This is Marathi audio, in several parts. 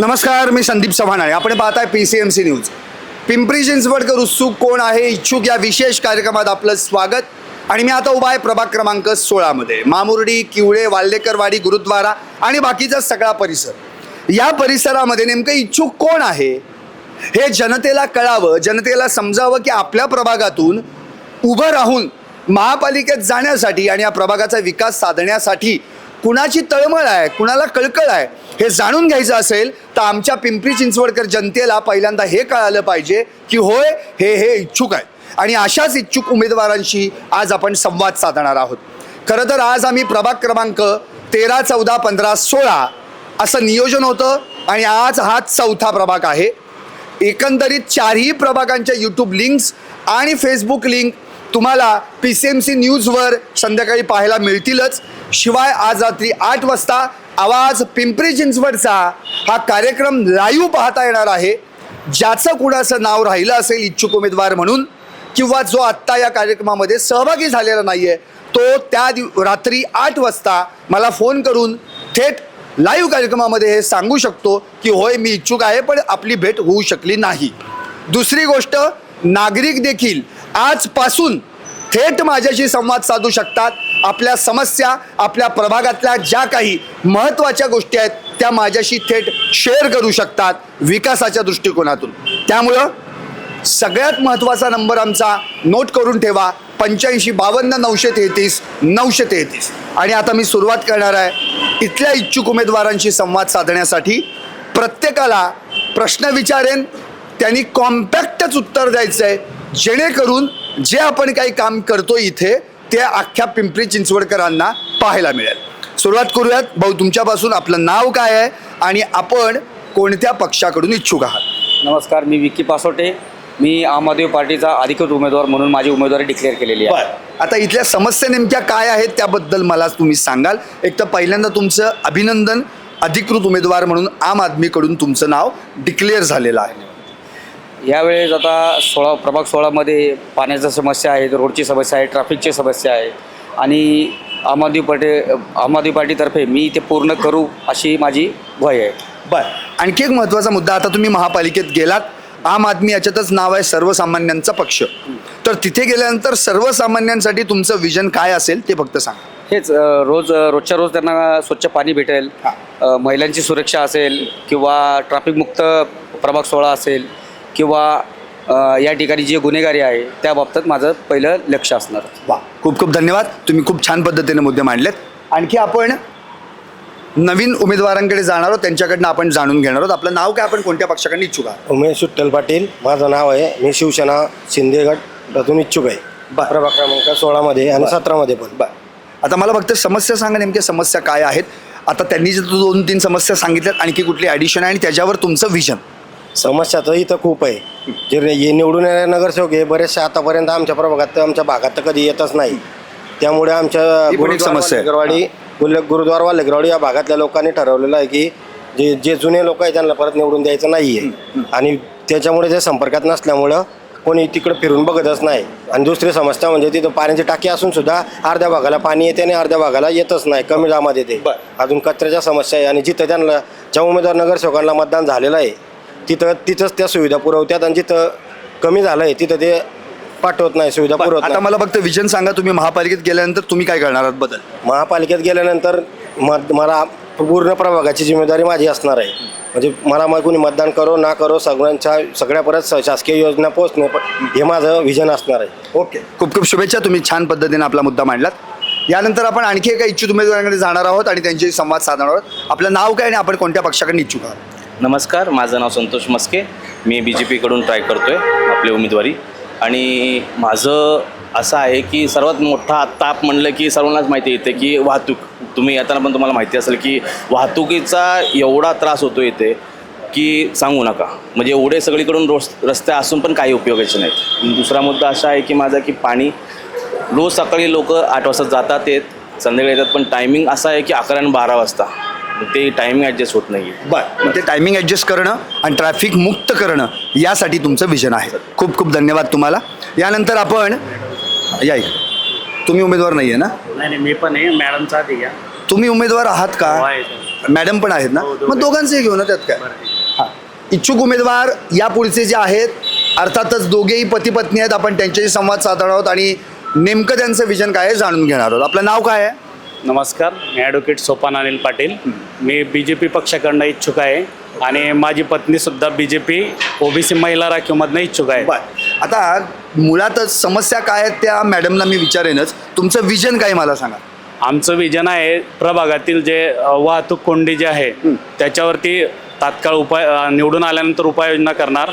नमस्कार मी संदीप चव्हाणाळे आपण पाहताय P C M C news Pimpri चिंचवडकर उत्सुक कोण आहे? इच्छुक या विशेष कार्यक्रमात आपलं स्वागत. आणि मी आता उभा आहे प्रभाग क्रमांक सोळामध्ये. मामुर्डी किवळे वाल्लेकरवाडी गुरुद्वारा आणि बाकीचा सगळा परिसर. या परिसरामध्ये नेमकं इच्छुक कोण आहे? हे जनतेला कळावं. जनतेला समजावं की आपल्या प्रभागातून उभं राहून महापालिकेत जाण्यासाठी आणि या प्रभागाचा विकास साधण्यासाठी कुणाची तळमळ आहे कुणाला कळकळ आहे हे जाणून घ्यायचं असेल तर आमच्या पिंपरी चिंचवडकर जनतेला पहिल्यांदा हे कळालं पाहिजे की होय हे हे इच्छुक आहे आणि अशाच इच्छुक उमेदवारांशी आज आपण संवाद साधणार आहोत. खरं तर आज आम्ही प्रभाग क्रमांक तेरा चौदा पंधरा सोळा असं नियोजन होतं आणि आज हा चौथा प्रभाग आहे. एकंदरीत चारही प्रभागांच्या यूट्यूब लिंक्स आणि फेसबुक लिंक तुम्हाला पी सी एम सी न्यूजवर संध्याकाळी पाहायला मिळतीलच. शिवाय आज रात्री आठ वाजता आवाज पिंपरी चिंचवडचा हा कार्यक्रम लाईव्ह पाहता येणार आहे. ज्याचं कुणाचं नाव राहिलं असेल इच्छुक उमेदवार म्हणून किंवा जो आत्ता या कार्यक्रमामध्ये सहभागी झालेला नाही आहे तो त्या दिव रात्री आठ वाजता मला फोन करून थेट लाईव्ह कार्यक्रमामध्ये हे सांगू शकतो की होय मी इच्छुक आहे पण आपली भेट होऊ शकली नाही. दुसरी गोष्ट नागरिक देखील आजपासून थेट माझ्याशी संवाद साधू शकतात. आपल्या समस्या आपल्या प्रभागातल्या ज्या काही महत्त्वाच्या गोष्टी आहेत त्या माझ्याशी थेट शेअर करू शकतात विकासाच्या दृष्टिकोनातून. त्यामुळं सगळ्यात महत्त्वाचा नंबर आमचा नोट करून ठेवा. पंच्याऐंशी बावन्न नऊशे तेहतीस नऊशे तेहतीस. आणि आता मी सुरुवात करणार आहे इथल्या इच्छुक उमेदवारांशी संवाद साधण्यासाठी. प्रत्येकाला प्रश्न विचारेन त्यांनी कॉम्पॅक्टच उत्तर द्यायचं आहे जेणेकरून जे आपण काही काम करतो इथे ते अख्ख्या पिंपरी चिंचवडकरांना पाहायला मिळेल. सुरुवात करूयात. भाऊ तुमच्यापासून आपलं नाव काय आहे आणि आपण कोणत्या पक्षाकडून इच्छुक आहात? नमस्कार मी विक्की पासोटे. मी आम आदमी पार्टीचा अधिकृत उमेदवार म्हणून माझी उमेदवारी डिक्लेअर केलेली आहे. आता इथल्या समस्या नेमक्या काय आहेत त्याबद्दल मला तुम्ही सांगाल. एक तर पहिल्यांदा तुमचं अभिनंदन. अधिकृत उमेदवार म्हणून आम आदमीकडून तुमचं नाव डिक्लेअर झालेलं आहे. यावेळेस आता सोळा प्रभाग सोळामध्ये पाण्याच्या समस्या आहेत रोडची समस्या आहे ट्रॅफिकची समस्या आहे आणि आम आदमी पार्टी आम आदमी पार्टीतर्फे मी ते पूर्ण करू अशी माझी भय आहे. बर. आणखी एक महत्त्वाचा मुद्दा आता तुम्ही महापालिकेत गेलात आम आदमी याच्यातच नाव आहे सर्वसामान्यांचा पक्ष. तर तिथे गेल्यानंतर सर्वसामान्यांसाठी तुमचं विजन काय असेल ते फक्त सांगा. हेच रोज रोजच्या रोज त्यांना स्वच्छ पाणी भेटेल महिलांची सुरक्षा असेल किंवा ट्रॅफिकमुक्त प्रभाग सोळा असेल किंवा या ठिकाणी जे गुन्हेगारी आहे त्या बाबतीत माझं पहिलं लक्ष असणार. वा खूप खूप धन्यवाद. तुम्ही खूप छान पद्धतीने मुद्दे मांडलेत. आणखी आपण नवीन उमेदवारांकडे जाणार आहोत. त्यांच्याकडनं आपण जाणून घेणार आहोत. आपलं नाव काय? आपण कोणत्या पक्षाकडे इच्छुक आहात? उमेश विठ्ठल पाटील. माझं नाव आहे. मी शिवसेना शिंदेगडातून इच्छुक आहे. बरं. प्रभाग क्रमांक सोळामध्ये आणि सतरामध्ये पण. बर. आता मला फक्त समस्या सांगा नेमक्या समस्या काय आहेत. आता त्यांनी जे दोन तीन समस्या सांगितल्यात आणखी कुठली ॲडिशन आहे आणि त्याच्यावर तुमचं विजन समस्या तर इथं खूप आहे. जे रे- हे निवडून येणारे नगरसेवक आहे बरेचसे आतापर्यंत आमच्या प्रभागात तर आमच्या भागात तर कधी येतच नाही. त्यामुळे आमच्या ही पण एक समस्या आहे. गुरुद्वारवाडी गुरुद्वार वालेकरवाडी या भागातल्या लोकांनी ठरवलेलं आहे की जे जे जुने लोक आहेत त्यांना परत निवडून द्यायचं नाही आहे आणि त्याच्यामुळे ते संपर्कात नसल्यामुळं कोणी तिकडे फिरून बघतच नाही. आणि दुसरी समस्या म्हणजे तिथं पाण्याची टाकी असून सुद्धा अर्ध्या भागाला पाणी येते आणि अर्ध्या भागाला येतच नाही. कमी दामात येते. अजून कचऱ्याच्या समस्या आहे. आणि जिथं त्यांना ज्या उमेदवार नगरसेवकांना मतदान झालेलं आहे तिथं तिथंच त्या सुविधा पुरवतात आणि जिथं कमी झालं आहे तिथं ते पाठवत नाही सुविधा पुरवत आता नाही. मला फक्त विजन सांगा तुम्ही महापालिकेत गेल्यानंतर तुम्ही काय करणार आहात बदल? महापालिकेत गेल्यानंतर मत मला पूर्ण प्रभागाची जिम्मेदारी माझी असणार आहे. म्हणजे मला मग कोणी मतदान करो ना करो सगळ्यांच्या सगळ्या परत स- शासकीय योजना पोहोचणे प- हे माझं विजन असणार आहे. ओके. खूप खूप शुभेच्छा तुम्ही छान पद्धतीने आपला मुद्दा मांडलात. यानंतर आपण आणखी एका इच्छुक उमेदवारांकडे जाणार आहोत आणि त्यांच्याशी संवाद साधणार आहोत. आपलं नाव काय आणि आपण कोणत्या पक्षाकडे इच्छुक आहात? नमस्कार माझं नाव संतोष मस्के. मी बी जे पीकडून ट्राय करतो आहे आपली उमेदवारी. आणि माझं असं आहे की सर्वात मोठा ताप म्हणलं की सर्वांनाच माहिती येते की वाहतूक. तुम्ही येताना पण तुम्हाला माहिती असेल की वाहतुकीचा एवढा त्रास होतो इथे की सांगू नका. म्हणजे एवढे सगळीकडून रोस रस्ते असून पण काही उपयोगाचे नाहीत. दुसरा मुद्दा असा आहे की माझा की पाणी. रोज सकाळी लोक आठ वाजता जातात येत संध्याकाळी येतात पण टायमिंग असा आहे की अकरा आणि बारा वाजता. ते टायमिंग ॲडजस्ट होत नाही आहे बरं मग ते टायमिंग ॲडजस्ट करणं आणि ट्रॅफिक मुक्त करणं यासाठी तुमचं विजन आहे. खूप खूप धन्यवाद तुम्हाला. यानंतर आपण या इकडे. तुम्ही उमेदवार नाही आहे ना? नाही नाही मी पण आहे. मॅडमचा आधी घ्या तुम्ही उमेदवार आहात हो, का आहे. मॅडम पण आहेत ना? हो, दोघे. मग दोघांचंही घेऊ ना त्यात काय? बरं ठीक इच्छुक उमेदवार या पुढचे जे आहेत अर्थातच दोघेही पती पत्नी आहेत आपण त्यांच्याशी संवाद साधणार आहोत आणि नेमकं त्यांचं विजन काय आहे जाणून घेणार आहोत. आपलं नाव काय आहे? नमस्कार मी ॲडव्होकेट सोपान अनिल पाटील. मी बी जे पी पक्षाकडनं इच्छुक आहे आणि माझी पत्नीसुद्धा बी जे पी ओबीसी महिला राखीवमधनं इच्छुक आहे. बर. आता मुळातच समस्या काय आहेत त्या मॅडमला मी विचारेनच. तुमचं विजन काय मला सांगा. आमचं विजन आहे प्रभागातील जे वाहतूक कोंडी जी आहे त्याच्यावरती तात्काळ उपाय निवडून आल्यानंतर उपाययोजना करणार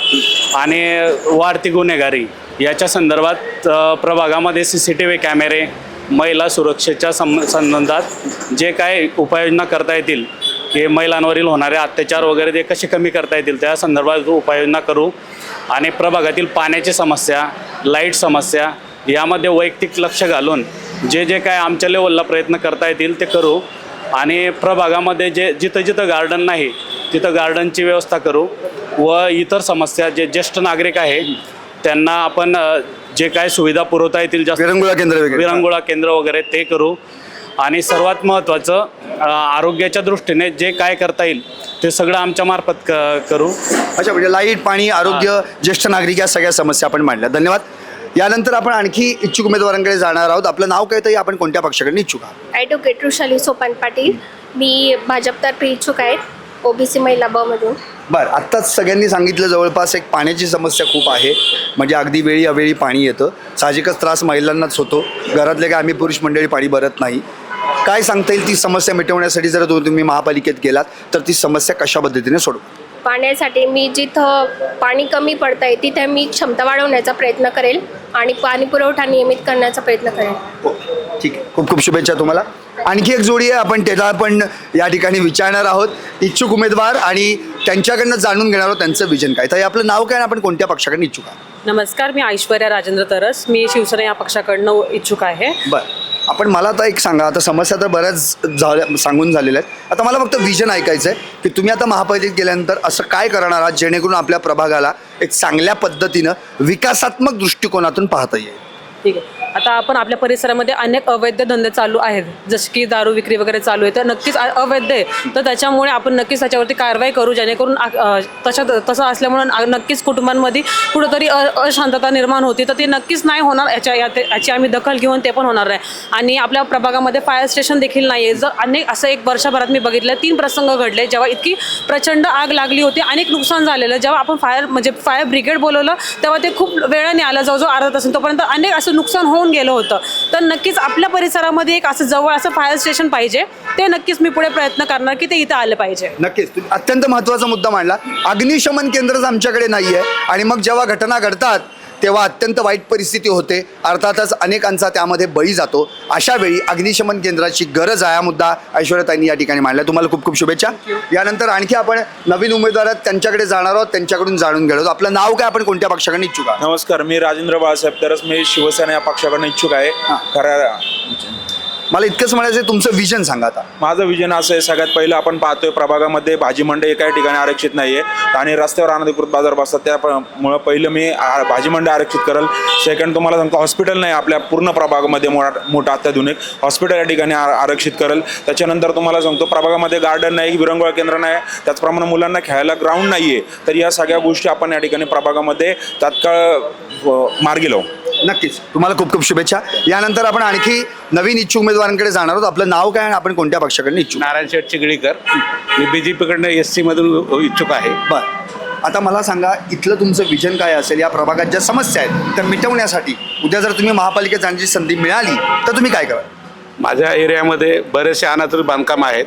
आणि वाढती गुन्हेगारी. याच्या संदर्भात प्रभागामध्ये सी सी टी व्ही कॅमेरे महिला सुरक्षेच्या सं संबंधात जे काय उपाययोजना करता येतील की महिलांवरील होणारे अत्याचार वगैरे ते कसे कमी करता येतील त्या संदर्भात उपाययोजना करू. आणि प्रभागातील पाण्याची समस्या लाइट समस्या यामध्ये वैयक्तिक लक्ष घालून जे जे काय आमच्या लेवलला प्रयत्न करता येतील ते करू. आणि प्रभागामध्ये जे जिथं जिथं गार्डन नाही तिथं गार्डनची व्यवस्था करू. व इतर समस्या जे ज्येष्ठ नागरिक आहे त्यांना आपण जे काय सुविधा पुरवता येतील जास्त विरंगुळा केंद्र वगैरे. विरंगुळा केंद्र वगैरे ते करू. आणि सर्वात महत्त्वाचं अ, आरोग्याच्या दृष्टीने जे काय करता येईल ते सगळं आमच्या मार्फत क करू. अच्छा म्हणजे लाइट पाणी आरोग्य ज्येष्ठ नागरिक या सगळ्या समस्या आपण मांडल्या. धन्यवाद. यानंतर आपण आणखी इच्छुक उमेदवारांकडे जाणार आहोत. आपलं नाव काय तरी आपण कोणत्या पक्षाकडे इच्छुक आहात? ॲडव्होकेट वृषाली सोपान पाटील. मी भाजपतर्फे इच्छुक आहे ओबीसी महिला ब मधून. बरं आत्ताच सगळ्यांनी सांगितलं जवळपास एक पाण्याची समस्या खूप आहे. म्हणजे अगदी वेळी अवेळी पाणी येतं. साहजिकच त्रास महिलांनाच होतो. घरातले काय आम्ही पुरुष मंडळी पाणी भरत नाही. काय सांगता येईल ती समस्या मिटवण्यासाठी जर तुम्ही महापालिकेत गेलात तर ती समस्या कशा पद्धतीने सोडू पाण्यासाठी मी जिथं पाणी कमी पडतं आहे तिथे मी क्षमता वाढवण्याचा प्रयत्न करेल आणि पाणी पुरवठा नियमित करण्याचा प्रयत्न करेल. हो ठीक आहे. खूप खूप शुभेच्छा तुम्हाला. आणखी एक जोडी आहे आपण त्याला पण या ठिकाणी विचारणार आहोत. इच्छुक उमेदवार आणि त्यांच्याकडनं जाणून घेणार आहोत त्यांचं विजन काय. तर आपलं नाव काय आणि आपण कोणत्या पक्षाकडनं इच्छुक आहात? नमस्कार मी ऐश्वर्या राजेंद्र तरस. मी शिवसेना या पक्षाकडनं इच्छुक आहे. बरं. आपण मला आता एक सांगा आता समस्या तर बऱ्याच झाल्या सांगून झालेल्या आहेत. आता मला फक्त विजन ऐकायचं आहे की तुम्ही आता महापालिकेत गेल्यानंतर असं काय करणार आहात जेणेकरून आपल्या प्रभागाला एक चांगल्या पद्धतीनं विकासात्मक दृष्टिकोनातून पाहता येईल? ठीक आहे. आता आपण आपल्या परिसरामध्ये अनेक अवैध धंदे चालू आहेत. जसे की दारू विक्री वगैरे चालू आहे. तर नक्कीच अवैध आहे. तर त्याच्यामुळे आपण नक्कीच त्याच्यावरती कारवाई करू जेणेकरून तशा तसं असल्यामुळे नक्कीच कुटुंबांमध्ये कुठंतरी अशांतता निर्माण होती. तर ती नक्कीच नाही होणार याच्या या ते- याची आम्ही दखल घेऊन ते पण होणार आहे आणि आपल्या प्रभागामध्ये फायर स्टेशन देखील नाही आहे जर अनेक असं एक वर्षभरात मी बघितलं तीन प्रसंग घडले जेव्हा इतकी प्रचंड आग लागली होती अनेक नुकसान झालेलं जेव्हा आपण फायर म्हणजे फायर ब्रिगेड बोलवलं तेव्हा ते खूप वेळाने आलं जवळजवळ अर्धा तास तोपर्यंत अनेक असं नुकसान होऊन गेलं होतं. तर नक्कीच आपल्या परिसरामध्ये एक असं जवळ असं फायर स्टेशन पाहिजे. ते नक्कीच मी पुढे प्रयत्न करणार की ते इथं आलं पाहिजे. नक्कीच. तुम्ही अत्यंत महत्त्वाचा मुद्दा मांडला. अग्निशमन केंद्रच आमच्याकडे नाही आहे आणि मग जेव्हा घटना घडतात तेव्हा अत्यंत वाईट परिस्थिती होते. अर्थातच अनेकांचा त्यामध्ये बळी जातो. अशा वेळी अग्निशमन केंद्राची गरज आहे हा मुद्दा ऐश्वर्याताईंनी या ठिकाणी मांडला. तुम्हाला खूप खूप शुभेच्छा. यानंतर आणखी आपण नवीन उमेदवार आहेत त्यांच्याकडे जाणार आहोत त्यांच्याकडून जाणून घेणार आहोत. आपलं नाव काय? आपण कोणत्या पक्षाकडे इच्छुक आहात? नमस्कार मी राजेंद्र बाळासाहेब तरच मी शिवसेना या पक्षाकडनं इच्छुक आहे. खरं मला इतकंच म्हणायचं आहे, तुमचं विजन सांगा आता. माझं विजन असं आहे सगळ्यात पहिलं आपण पाहतोय प्रभागामध्ये भाजी मंडई एकाही ठिकाणी आरक्षित नाही आहे आणि रस्त्यावर अनधिकृत बाजार बसतात त्यामुळं पहिलं मी भाजी मंडई आरक्षित करेल. सेकंड तुम्हाला सांगतो हॉस्पिटल नाही आपल्या पूर्ण प्रभागामध्ये मोठा मोठा अत्याधुनिक हॉस्पिटल या ठिकाणी आरक्षित करेल. त्याच्यानंतर तुम्हाला सांगतो प्रभागामध्ये गार्डन नाही विरंगुळा केंद्र नाही त्याचप्रमाणे मुलांना खेळायला ग्राउंड नाही आहे तर या सगळ्या गोष्टी आपण या ठिकाणी प्रभागामध्ये तात्काळ मार्गी लावू. नक्कीच. तुम्हाला खूप खूप शुभेच्छा. यानंतर आपण आणखी नवीन इच्छुक उमेदवारांकडे जाणार आहोत. आपलं नाव काय आणि आपण कोणत्या पक्षाकडे इच्छुक? नारायण शेठ चिगळीकर. मी बी जे पीकडनं एस सीमधून इच्छुक आहे. बर. आता मला सांगा इथलं तुमचं विजन काय असेल? या प्रभागात ज्या समस्या आहेत त्या मिटवण्यासाठी उद्या जर तुम्ही महापालिकेत जाण्याची संधी मिळाली तर तुम्ही काय कराल? माझ्या एरियामध्ये बरेचसे अनाथृत बांधकाम आहेत.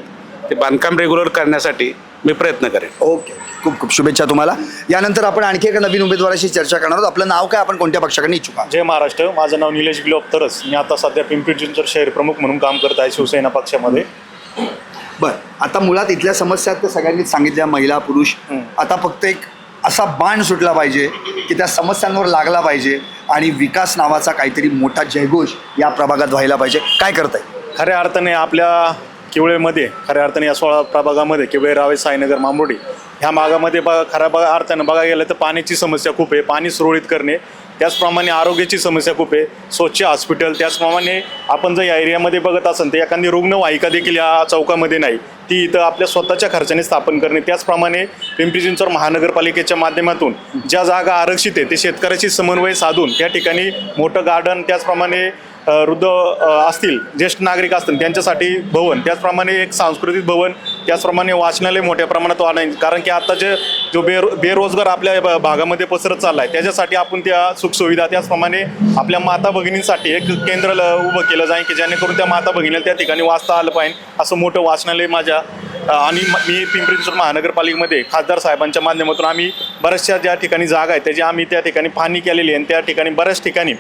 ते बांधकाम रेग्युलर करण्यासाठी मी प्रयत्न करेन. ओके खूप खूप शुभेच्छा तुम्हाला. यानंतर आपण आणखी एका नवीन उमेदवाराशी चर्चा करणार आहोत. आपलं नाव काय आपण कोणत्या पक्षाकडे इच्छुक आहात? जय महाराष्ट्र. माझं नाव निलेश बिलोप तरस. मी आता सध्या पिंपरी चिंचवड शहर प्रमुख म्हणून काम करत आहे शिवसेना पक्षामध्ये. बरं. आता मुळात इथल्या समस्या त्या सगळ्यांनीच सांगितल्या महिला पुरुष. आता फक्त एक असा बाण सुटला पाहिजे की त्या समस्यांवर लागला पाहिजे आणि विकास नावाचा काहीतरी मोठा जयघोष या प्रभागात व्हायला पाहिजे. काय करताय? खऱ्या अर्थाने आपल्या किवळेमध्ये खऱ्या अर्थाने या सोळा प्रभागामध्ये किवळे रावे साईनगर मांबोडी ह्या भागामध्ये बघा खऱ्या बघा अर्थानं बघा गेलं तर पाण्याची समस्या खूप आहे. पाणी सुरळीत करणे त्याचप्रमाणे आरोग्याची समस्या खूप आहे. स्वच्छ हॉस्पिटल त्याचप्रमाणे आपण जर या एरियामध्ये बघत असेल तर एखादी रुग्णवाहिका देखील या चौकामध्ये नाही. ती इथं आपल्या स्वतःच्या खर्चाने स्थापन करणे त्याचप्रमाणे पिंपरी चिंचवड महानगरपालिकेच्या माध्यमातून ज्या जागा आरक्षित आहे ते शेतकऱ्याशी समन्वय साधून त्या ठिकाणी मोठं गार्डन त्याचप्रमाणे वृद्ध असतील ज्येष्ठ नागरिक असतील त्यांच्यासाठी भवन त्याचप्रमाणे एक सांस्कृतिक भवन त्याचप्रमाणे वाचनालय मोठ्या प्रमाणात वाढाय कारण की आता जे जो बेरो बेरोजगार आपल्या भागामध्ये पसरत चालला आहे त्याच्यासाठी आपण त्या सुखसुविधा त्याचप्रमाणे आपल्या माता भगिनींसाठी एक केंद्र ल- उभं केलं जाईल की जेणेकरून त्या माता भगिनीला त्या ठिकाणी वाचता आलं पाहिजे. असं मोठं वाचनालय माझ्या आणि मी पिंपरी चिंचवड महानगरपालिकेमध्ये खासदार साहेबांच्या माध्यमातून आम्ही बऱ्याचशा ज्या ठिकाणी जागा आहेत त्याची आम्ही त्या ठिकाणी पाहणी केलेली आहे. आणि त्या ठिकाणी बऱ्याच ठिकाणी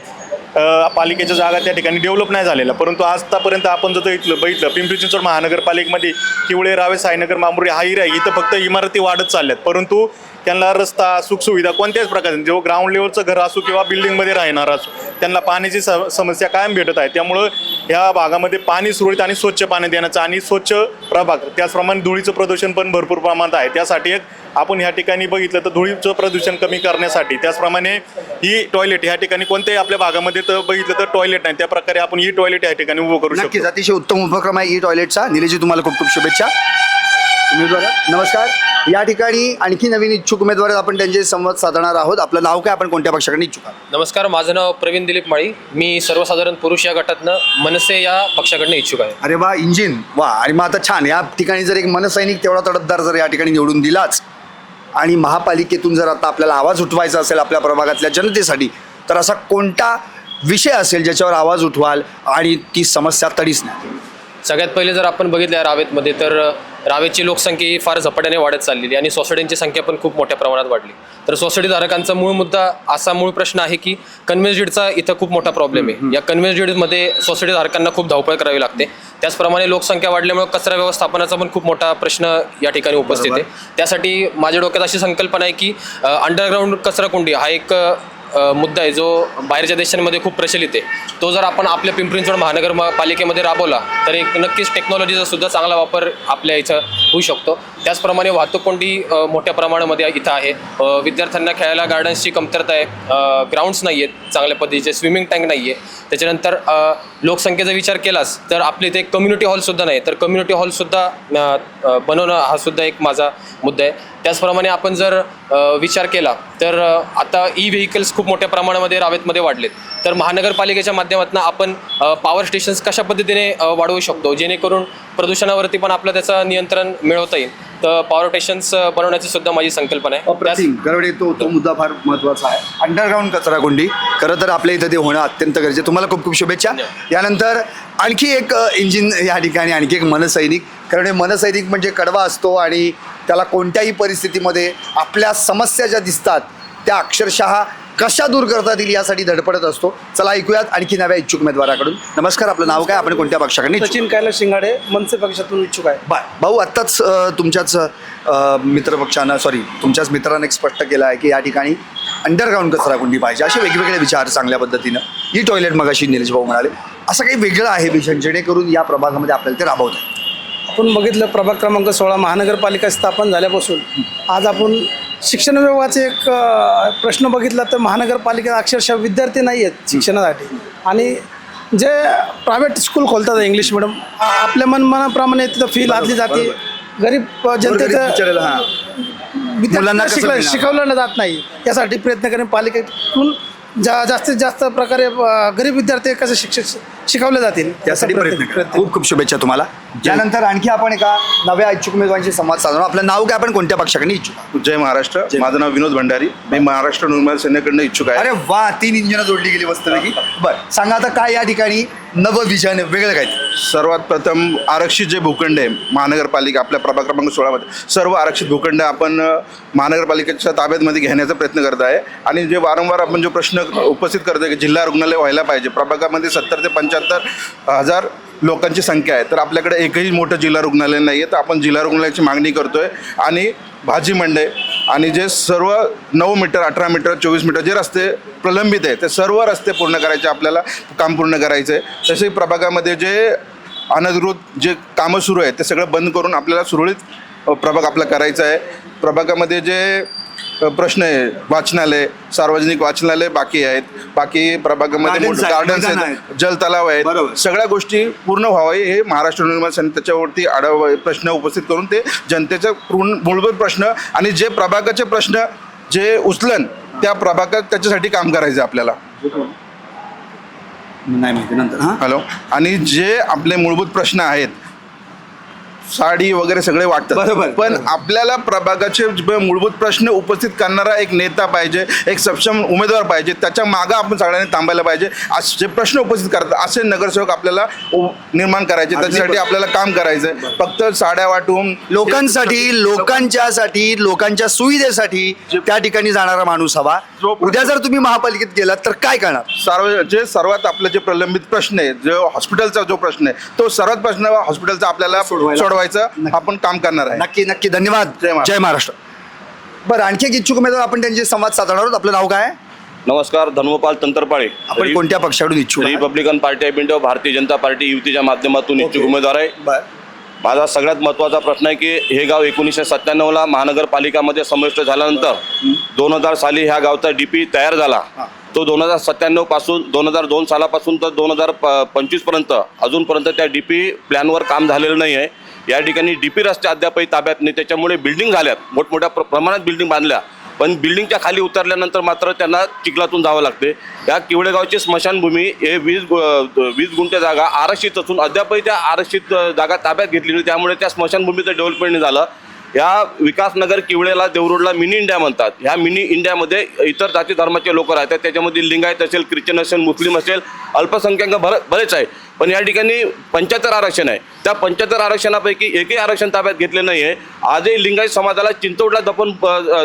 पालिकेच्या जागा त्या ठिकाणी डेव्हलप नाही झालेल्या. परंतु आजतापर्यंत आपण जर इथलं बघितलं पिंपरी चिंचवड महानगरपालिकेमध्ये किवळे रावे साईनगर मामुरी हा एरिया इथं फक्त इमारती वाढत चालल्यात. परंतु त्यांना रस्ता सुखसुविधा कोणत्याच प्रकारचे जेव्हा ग्राउंड लेवलचं घर असो किंवा बिल्डिंगमध्ये राहणार असो त्यांना पाण्याची स समस्या कायम भेटत आहे. त्यामुळं ह्या भागामध्ये पाणी सुरळीत आणि स्वच्छ पाणी देण्याचं आणि स्वच्छ प्रभाग त्याचप्रमाणे धुळीचं प्रदूषण पण भरपूर प्रमाणात आहे. त्यासाठी एक आपण ह्या ठिकाणी बघितलं तर धुळीचं प्रदूषण कमी करण्यासाठी त्याचप्रमाणे ही टॉयलेट ह्या ठिकाणी कोणत्याही आपल्या भागामध्ये तर बघितलं तर टॉयलेट नाही. त्या प्रकारे आपण ही टॉयलेट या ठिकाणी उभं करू शकतो. नक्कीच अतिशय उत्तम उपक्रम आहे ई टॉयलेटचा निलेजी तुम्हाला खूप खूप शुभेच्छा. उमेदवार नमस्कार. या ठिकाणी आणखी नवीन इच्छुक उमेदवार. आपण त्यांचे संवाद साधणार आहोत. आपलं नाव काय? आपण कोणत्या पक्षाकडे इच्छुक आहात? नमस्कार माझं नाव प्रवीण दिलीप माळी. मी सर्वसाधारण पुरुष या गटातनं मनसे या पक्षाकडनं इच्छुक आहे. अरे वा इंजिन. वा आणि मग आता छान. या ठिकाणी जर एक मनसैनिक तेवढा तडफदार जर या ठिकाणी निवडून दिलाच आणि महापालिकेतून जर आता आपल्याला आवाज उठवायचा असेल आपल्या प्रभागातल्या जनतेसाठी तर असा कोणता विषय असेल ज्याच्यावर आवाज उठवाल आणि ती समस्या तडीच नाही? सगळ्यात पहिले जर आपण बघितलं रावेतमध्ये तर रावेची लोकसंख्या ही फार झपाट्याने वाढत चाललेली आणि सोसायट्यांची संख्या पण खूप मोठ्या प्रमाणात वाढली. तर सोसायटी धारकांचा मूळ मुद्दा असा मूळ प्रश्न आहे की कन्व्हेन्सडचा इथं खूप मोठा प्रॉब्लेम आहे. या कन्व्हेन्सडमध्ये सोसायटी धारकांना खूप धावपळ करावी लागते. त्याचप्रमाणे लोकसंख्या वाढल्यामुळे कचरा व्यवस्थापनाचा पण खूप मोठा प्रश्न या ठिकाणी उपस्थित आहे. त्यासाठी माझ्या डोक्यात अशी संकल्पना आहे की अंडरग्राऊंड कचरा कुंडी हा एक मुद्दा आहे जो बाहेरच्या देशांमध्ये खूप प्रचलित आहे. तो जर आपण आपल्या पिंपरी चिंचवड महानगर म- पालिकेमध्ये राबवला तर एक नक्कीच टेक्नॉलॉजीचा सुद्धा चांगला वापर आपल्या इथं होऊ शकतो. त्याचप्रमाणे वाहतूक कोंडी मोठ्या प्रमाणामध्ये इथं आहे. विद्यार्थ्यांना खेळायला गार्डन्सची कमतरता आहे. ग्राउंड्स नाही आहेत चांगल्या पद्धतीचे स्विमिंग टँक नाही आहे त्याच्यानंतर लोकसंख्येचा विचार केलास तर आपल्या इथे कम्युनिटी हॉलसुद्धा नाही. तर कम्युनिटी हॉलसुद्धा बनवणं हा सुद्धा एक माझा मुद्दा आहे. त्याचप्रमाणे आपण जर विचार केला तर आता ई व्हेकल्स खूप मोठ्या प्रमाणामध्ये रावेतमध्ये वाढलेत. तर महानगरपालिकेच्या माध्यमातून आपण पॉवर स्टेशन्स कशा पद्धतीने वाढवू शकतो? जेणेकरून प्रदूषणावरती पण आपलं त्याचं नियंत्रण मिळवता येईल. तर पॉवर स्टेशन्स बनवण्याची सुद्धा माझी संकल्पना आहे. अप्रतिम. गरवडे तो तो मुद्दा फार महत्त्वाचा आहे. अंडरग्राऊंड कचरा कोंडी खरं तर आपल्या इथं ते होणं अत्यंत गरजेचं. तुम्हाला खूप खूप शुभेच्छा. यानंतर आणखी एक इंजिन या ठिकाणी आणखी एक मनसैनिक. कारण हे मनसैनिक म्हणजे कडवा असतो आणि त्याला कोणत्याही परिस्थितीमध्ये आपल्या समस्या ज्या दिसतात त्या अक्षरशः कशा दूर करता येईल यासाठी धडपडत असतो. चला ऐकूयात आणखी नव्या इच्छुक उमेदवाराकडून. नमस्कार आपलं नाव काय? आपण कोणत्या पक्षाकडे? सचिन कैलास शिंगाडे मनसे पक्षातून इच्छुक आहे. बर. भाऊ आत्ताच तुमच्याच मित्रपक्षानं सॉरी तुमच्याच मित्रानं एक स्पष्ट केलं आहे की या ठिकाणी अंडरग्राऊंड कचरा कुंडी पाहिजे. असे वेगवेगळे विचार चांगल्या पद्धतीनं ही टॉयलेट मगाशी निलेश भाऊ म्हणाले. असं काही वेगळं आहे विषय जेणेकरून या प्रभागामध्ये आपल्याला ते राबवत आहे आपण बघितलं प्रभाग क्रमांक सोळा महानगरपालिका स्थापन झाल्यापासून आज आपण शिक्षण विभागाचे एक प्रश्न बघितला तर महानगरपालिकेत अक्षरशः विद्यार्थी नाही आहेत शिक्षणासाठी. आणि जे प्रायव्हेट स्कूल खोलतात इंग्लिश मिडियम आपल्या मनमानाप्रमाणे तिथं फी लादली जाते. गरीब जनतेचं शिकलं? शिकवलं जात नाही. यासाठी प्रयत्न करेन पालिकेतून जा जास्तीत जास्त प्रकारे गरीब विद्यार्थी कसे शिक्षक शिकवले जातील. त्यासाठी प्रयत्न करा. खूप खूप शुभेच्छा तुम्हाला. यानंतर आणखी आपण एका नव्या इच्छुक उमेदवारांशी संवाद साधणार आपलं नाव काय आपण कोणत्या पक्षाकडे इच्छुक? जय महाराष्ट्र. माझं नाव विनोद भंडारी. मी महाराष्ट्र निर्माण सेनेकडनं इच्छुक आहे. अरे वा तीन इंजिनं जोडली गेली मस्तपैकी. बरं सांगा आता काय या ठिकाणी नव विजन वेगळं काय सर्वात प्रथम आरक्षित जे भूखंड आहे महानगरपालिका आपल्या प्रभाग क्रमांक सोळामध्ये सर्व आरक्षित भूखंड आपण अ, महानगरपालिकेच्या ताब्यातमध्ये घेण्याचा प्रयत्न करत आहे. आणि जे वारंवार आपण जो प्रश्न उपस्थित करतो की जिल्हा रुग्णालय व्हायला पाहिजे प्रभागामध्ये सत्तर ते पंच्याहत्तर हजार लोकांची संख्या आहे. तर आपल्याकडे एकही मोठं जिल्हा रुग्णालय नाही आहे. तर आपण जिल्हा रुग्णालयाची मागणी करतो आहे आणि भाजी मंडई आणि जे सर्व नऊ मीटर अठरा मीटर चोवीस मीटर जे रस्ते प्रलंबित आहे ते सर्व रस्ते पूर्ण करायचे आपल्याला काम पूर्ण करायचं आहे तसे प्रभागामध्ये जे अनधिकृत जे कामं सुरू आहेत ते सगळं बंद करून आपल्याला सुरळीत प्रभाग आपला करायचा आहे. प्रभागामध्ये जे प्रश्न आहे. वाचनालय सार्वजनिक वाचनालय बाकी आहेत. बाकी प्रभागामध्ये Gardens आहेत, गार्डन्स मैदानं आहेत जलतलाव आहेत. बरोबर. सगळ्या गोष्टी पूर्ण व्हावे हे महाराष्ट्र निर्माण समिती त्याच्यावरती आढावा प्रश्न उपस्थित करून ते जनतेचा पूर्ण मूलभूत प्रश्न आणि जे प्रभागाचे प्रश्न जे उचलन त्या प्रभागात त्याच्यासाठी काम करायचं आपल्याला. नाही माहिती नंतर. हां? हॅलो. आणि जे आपले मूलभूत प्रश्न आहेत साडी वगैरे सगळे वाटतात. बरोबर, पण. आपल्याला प्रभागाचे मूलभूत प्रश्न उपस्थित करणारा एक नेता पाहिजे एक सक्षम उमेदवार पाहिजे त्याच्या मागं आपण सगळ्यांनी थांबायला पाहिजे. असे प्रश्न उपस्थित करतात असे नगरसेवक आपल्याला निर्माण करायचे त्याच्यासाठी. आपल्याला काम करायचं फक्त साड्या वाटून लोकांसाठी लोकांच्यासाठी लोकांच्या सुविधेसाठी त्या ठिकाणी जाणारा माणूस हवा. उद्या जर तुम्ही महापालिकेत गेलात तर काय करणार? सर्व जे सर्वात आपलं जे प्रलंबित प्रश्न आहे जो हॉस्पिटलचा जो प्रश्न आहे तो सर्वात प्रश्न हॉस्पिटलचा आपल्याला सोडवायला- सोडवायचा आपण काम करणार आहे. नक्की नक्की. धन्यवाद. जय महाराष्ट्र. बरं आणखी एक इच्छुक उमेदवार आपण त्यांची संवाद साधणार आहोत. आपलं नाव काय? आहे? नमस्कार धर्मपाल तंत्रपाळे. आपण कोणत्या पक्षाकडून इच्छुक आहात? Republican party of India Bharatiya Janata party युतीच्या माध्यमातून इच्छुक. उमेदवार आहे. बरं. माझा सगळ्यात महत्त्वाचा प्रश्न आहे की हे गाव एकोणीसशे सत्त्याण्णवला महानगरपालिकामध्ये समाविष्ट झाल्यानंतर दोन हजार साली ह्या गावचा डी पी तयार झाला. तो दोन हजार सत्त्याण्णवपासून दोन हजार दोन सालापासून तर दोन हजार पंचवीसपर्यंत अजूनपर्यंत त्या डी पी प्लॅनवर काम झालेलं नाही आहे. या ठिकाणी डी पी रस्ते अद्यापही ताब्यात नाही. त्याच्यामुळे बिल्डिंग झाल्यात. मोठमोठ्या प्र प्रमाणात बिल्डिंग बांधल्या. पण बिल्डिंगच्या खाली उतरल्यानंतर मात्र त्यांना चिखलातून जावं लागते. या किवळेगावची स्मशानभूमी हे वीस गु- वीस गुंठे जागा आरक्षित असून अद्यापही त्या आरक्षित जागा ताब्यात घेतली नाही. त्यामुळे त्या स्मशानभूमीचं डेव्हलपमेंट नाही झालं. या विकासनगर किवळेला देवरोडला मिनी इंडिया म्हणतात. ह्या मिनी इंडियामध्ये इतर जाती धर्माचे लोक राहतात. त्याच्यामध्ये लिंगायत असेल ख्रिश्चन असेल मुस्लिम असेल अल्पसंख्याक भर बरेच आहे. पण या ठिकाणी पंच्याहत्तर आरक्षण आहे. त्या पंच्याहत्तर आरक्षणापैकी एकही आरक्षण ताब्यात घेतले नाही आहे आजही लिंगायत समाजाला चिंचवडला दफन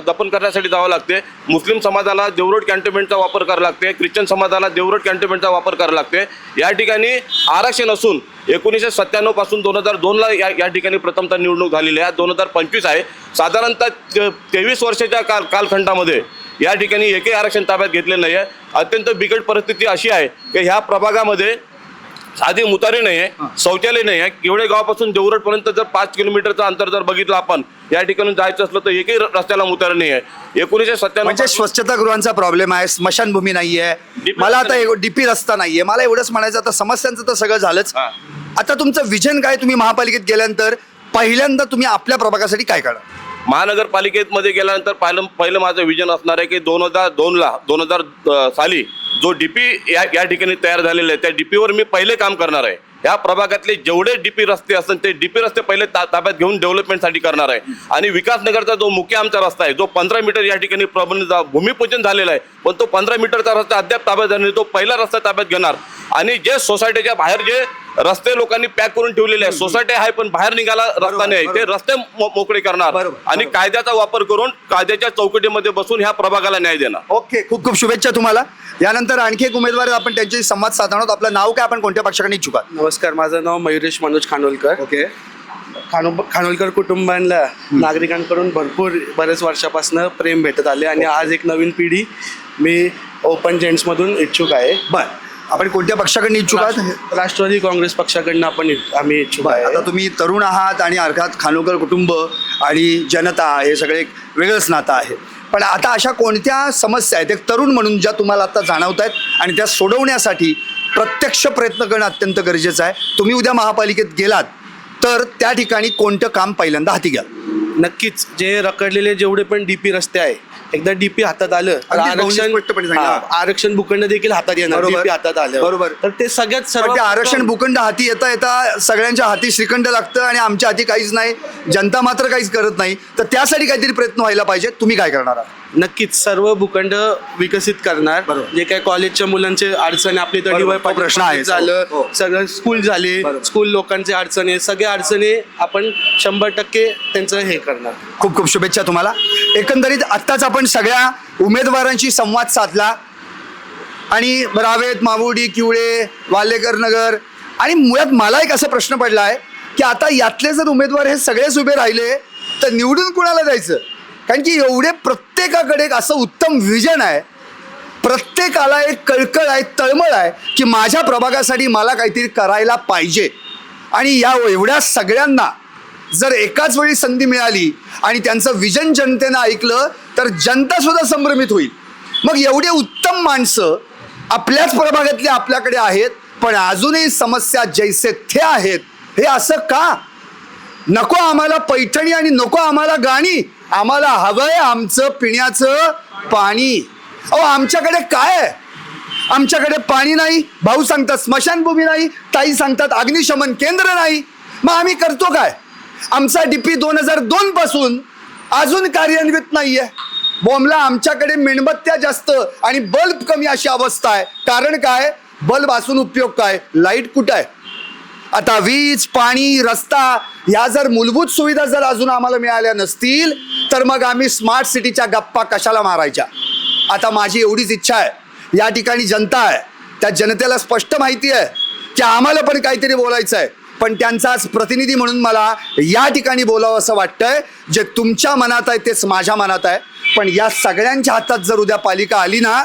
दफन करण्यासाठी जावं लागते. मुस्लिम समाजाला देवरोड कॅन्टोनमेंटचा वापर करावा लागते. ख्रिश्चन समाजाला देवरोड कॅन्टोनमेंटचा वापर करावा लागते. या ठिकाणी आरक्षण असून एकोणीसशे सत्त्याण्णवपासून दोन हजार दोनला या या ठिकाणी प्रथमतः निवडणूक झालेली आहे. दोन हजार पंचवीस आहे. साधारणतः तेवीस वर्षाच्या काल कालखंडामध्ये या ठिकाणी एकही आरक्षण ताब्यात घेतले नाही आहे अत्यंत बिकट परिस्थिती अशी आहे की ह्या प्रभागामध्ये साधी मुतारी नाही आहे शौचालय नाही आहे केवढे गावापासून देवरडपर्यंत जर पाच किलोमीटरचं अंतर जर बघितलं आपण या ठिकाणी जायचं असलं तर एकही रस्त्याला मुतारी नाही आहे एकोणीसशे सत्त्याण्णव म्हणजे स्वच्छतागृहांचा प्रॉब्लेम आहे स्मशानभूमी नाहीये. DP मला आता डीपी रस्ता नाहीये. मला एवढंच म्हणायचं आता समस्यांचं तर सगळं झालंच. हा. आता तुमचं विजन काय? तुम्ही महापालिकेत गेल्यानंतर पहिल्यांदा तुम्ही आपल्या प्रभागासाठी काय करणार महानगरपालिकेमध्ये गेल्यानंतर पहिलं पहिलं माझं विजन असणार आहे की दोन हजार दोनला दोन हजार साली जो डी पी या या ठिकाणी तयार झालेला आहे त्या डी पीवर मी पहिले काम करणार आहे. या प्रभागातले जेवढे डीपी रस्ते असतात ते डीपी रस्ते पहिले ता ताब्यात घेऊन डेव्हलपमेंटसाठी करणार आहे. आणि विकासनगरचा जो मुख्य आमचा रस्ता आहे जो पंधरा मीटर या ठिकाणी प्रबंध भूमिपूजन झालेला आहे पण तो पंधरा मीटरचा रस्ता अद्याप ताब्यात झाला तो पहिला रस्ता ताब्यात घेणार. आणि जे सोसायटीच्या बाहेर जे रस्ते लोकांनी पॅक करून ठेवलेले आहे सोसायटी आहे पण बाहेर निघाला रस्ता नाही. ते रस्ते मो- मोकळे करणार. बरोबर, आणि बरोबर. कायद्याचा वापर करून कायद्याच्या चौकटीमध्ये बसून ह्या प्रभागाला न्याय देणार. ओके खूप खूप शुभेच्छा तुम्हाला. यानंतर आणखी एक उमेदवार आहेत, आपण त्यांच्याशी संवाद साधणार आहोत. आपलं नाव काय आपण कोणत्या पक्षाकडे इच्छुक? आहात नमस्कार माझं नाव मयुरेश मनोज खानोलकर. ओके. खानो खानोलकर कुटुंबांना नागरिकांकडून भरपूर बरेच वर्षापासून प्रेम भेटत आले. आणि आज एक नवीन पिढी मी ओपन जेंट्समधून इच्छुक आहे. बर. आपण कोणत्या पक्षाकडे इच्छुक आहात? राष्ट्रवादी काँग्रेस पक्षाकडनं आपण इ- आम्ही इच्छुक बरं, आहे. आता तुम्ही तरुण आहात आणि अर्थात खानोकर कुटुंब आणि जनता हे सगळे एक वेगळंच नातं आहे. पण आता अशा कोणत्या समस्या आहेत? एक तरुण म्हणून ज्या तुम्हाला आता जाणवत आहेत आणि त्या सोडवण्यासाठी प्रत्यक्ष प्रयत्न करणं अत्यंत गरजेचं आहे. तुम्ही उद्या महापालिकेत गेलात तर त्या ठिकाणी कोणतं काम पहिल्यांदा हाती घ्या. नक्कीच. जे रखडलेले जेवढे पण डीपी रस्ते आहे एकदा डीपी हातात आलं तर अगदी भाऊनी आरक्षण स्पष्टपणे सांगितलं. हा, आरक्षण भूखंड देखील हातात येणार बरोबर. डीपी हातात आलं बरोबर. तर ते सगळ्यात सर्व पण ते आरक्षण भूखंड हाती येता येता सगळ्यांच्या हाती श्रीखंड लागतं आणि आमच्या हाती काहीच नाही जनता मात्र काहीच करत नाही तर त्यासाठी काहीतरी प्रयत्न व्हायला पाहिजे तुम्ही काय करणार आहात नक्कीच सर्व भूखंड विकसित करणार बरोबर. जे काही कॉलेजच्या मुलांचे अडचणी आपली तर बरोबर. DY तो पाटील प्रश्न आहे. झालं हो. सगळं स्कूल झाले बरोबर. स्कूल लोकांचे अडचणी सगळ्या अडचणी आपण शंभर टक्के त्यांचं हे करणार खूप खूप शुभेच्छा तुम्हाला एकंदरीत आत्ताच आपण सगळ्या उमेदवारांशी संवाद साधला आणि रावेत मामुडी किवळे वालेकर नगर आणि मुळात मला एक असा प्रश्न पडला आहे की आता यातले जर उमेदवार हे सगळेच उभे राहिले तर निवडून कुणाला जायचं कारण की एवढे प्रत्येकाकडे एक असं उत्तम विजन आहे. प्रत्येकाला एक कळकळ आहे तळमळ आहे की माझ्या प्रभागासाठी मला काहीतरी करायला पाहिजे. आणि या एवढ्या सगळ्यांना जर एकाच वेळी संधी मिळाली आणि त्यांचं विजन जनतेनं ऐकलं तर जनता सुद्धा संभ्रमित होईल. मग एवढे उत्तम माणसं आपल्याच प्रभागातले आपल्याकडे आहेत पण अजूनही समस्या जैसे थे आहेत हे असं का? नको आम्हाला पैठणी आणि नको आम्हाला गाणी. आम्हाला हवंय आमचं पिण्याचं पाणी. अहो आमच्याकडे काय आहे? आमच्याकडे पाणी नाही भाऊ सांगतात स्मशानभूमी नाही ताई सांगतात अग्निशमन केंद्र नाही. मग आम्ही करतो काय? आमचा डीपी दोन हजार दोन पासून अजून कार्यान्वित नाहीये. बॉम्बला आमच्याकडे मेणबत्त्या जास्त आणि बल्ब कमी अशी अवस्था आहे. कारण काय? बल्ब असून उपयोग काय? लाइट कुठं आहे? आता वीज पाणी रस्ता या जर मूलभूत सुविधा जर अजून आम्हाला मिळाल्या नसतील तर मग आम्ही स्मार्ट सिटीच्या गप्पा कशाला मारायच्या? आता माझी एवढीच इच्छा आहे. या ठिकाणी जनता आहे. त्या जनतेला स्पष्ट माहिती आहे की आम्हाला पण काहीतरी बोलायचं आहे. पण त्यांचाच प्रतिनिधी म्हणून मला या ठिकाणी बोलावं असं वाटतंय जे तुमच्या मनात आहे तेच माझ्या मनात आहे. पण या सगळ्यांच्या हातात जर उद्या पालिका आली ना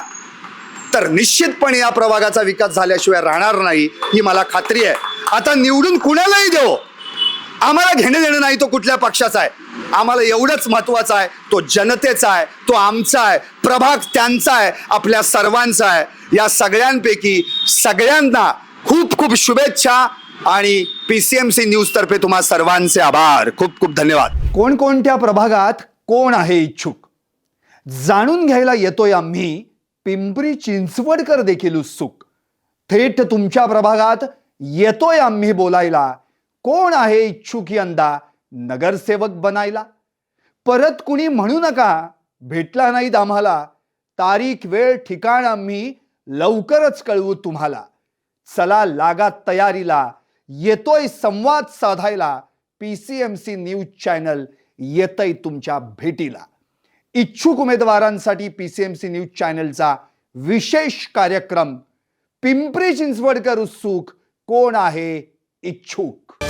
तर निश्चितपणे या प्रभागाचा विकास झाल्याशिवाय राहणार नाही ही मला खात्री आहे. आता निवडून कुणालाही देऊ आम्हाला घेणं देणं नाही तो कुठल्या पक्षाचा आहे. आम्हाला एवढंच महत्त्वाचा आहे तो जनतेचा आहे तो आमचा आहे प्रभाग त्यांचा आहे आपल्या सर्वांचा आहे. या सगळ्यांपैकी सगळ्यांना खूप खूप शुभेच्छा आणि P C M C news तर्फे तुम्हा सर्वांचे आभार. खूप खूप धन्यवाद. कोणकोणत्या प्रभागात कोण आहे इच्छुक? जाणून घ्यायला येतोय आम्ही पिंपरी चिंचवडकर देखील उत्सुक. थेट तुमच्या प्रभागात येतोय आम्ही बोलायला. कोण आहे इच्छुक यंदा नगरसेवक बनायला? परत कुणी म्हणू नका भेटला नाहीत आम्हाला. तारीख वेळ ठिकाण आम्ही लवकरच कळवू तुम्हाला. चला लागा तयारीला. येतोय संवाद साधायला. P C M C news channel येतय तुमच्या भेटीला. इच्छुक उमेदवारांसाठी P C M C news चॅनलचा विशेष कार्यक्रम. पिंपरी चिंचवडकर उत्सुक. कोण आहे इच्छुक?